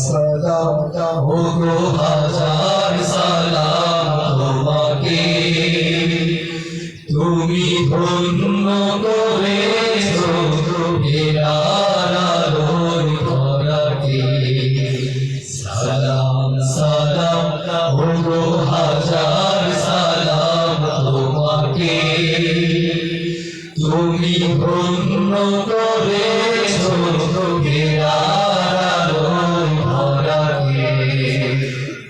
সালাম ও গো হাজার সালাম তোমাকে তুমি ধন্য করেছ হেরার আলোর ধরাকে সালাম সালাম ও গো হাজার সালাম তোমাকে তুমি ধন্য করেছ হেরার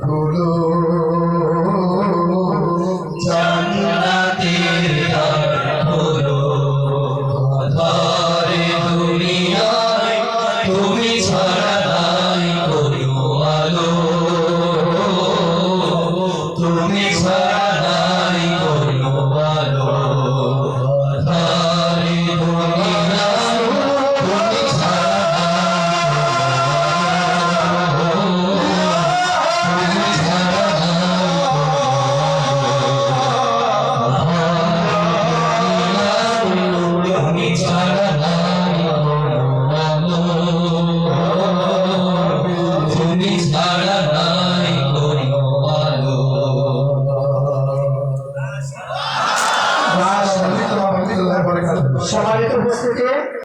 ধুলো জান্নাতের ধুলো ধরে দুনিয়ায় তুমি ছাড়া নাই কোনো আলো তুমি ছাড়া